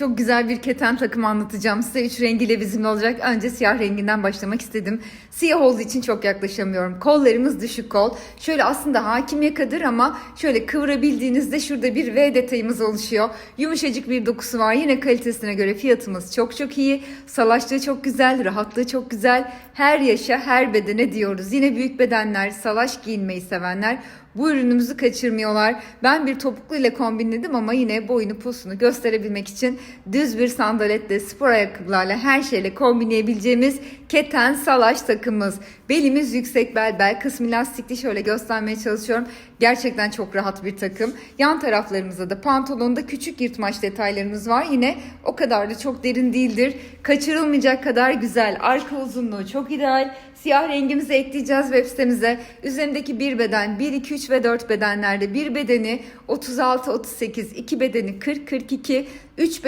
Çok güzel bir keten takımı anlatacağım size. Üç rengiyle bizimle olacak. Önce siyah renginden başlamak istedim. Siyah olduğu için çok yaklaşamıyorum. Kollarımız düşük kol. Şöyle aslında hakim yakadır ama şöyle kıvırabildiğinizde şurada bir V detayımız oluşuyor. Yumuşacık bir dokusu var. Yine kalitesine göre fiyatımız çok çok iyi. Salaşlığı çok güzel, rahatlığı çok güzel. Her yaşa, her bedene diyoruz. Yine büyük bedenler, salaş giyinmeyi sevenler bu ürünümüzü kaçırmıyorlar. Ben bir topuklu ile kombinledim ama yine boyunu posunu gösterebilmek için düz bir sandaletle, spor ayakkabılarla her şeyle kombinleyebileceğimiz keten salaş takımımız. Belimiz yüksek bel, bel kısmı lastikli şöyle göstermeye çalışıyorum. Gerçekten çok rahat bir takım. Yan taraflarımızda da pantolonda küçük yırtmaç detaylarımız var. Yine o kadar da çok derin değildir. Kaçırılmayacak kadar güzel. Arka uzunluğu çok ideal. Siyah rengimizi ekleyeceğiz web sitemize. Üzerindeki bir beden 1, 2, 3 ve 4 bedenlerde bir bedeni 36, 38, iki bedeni 40, 42, 3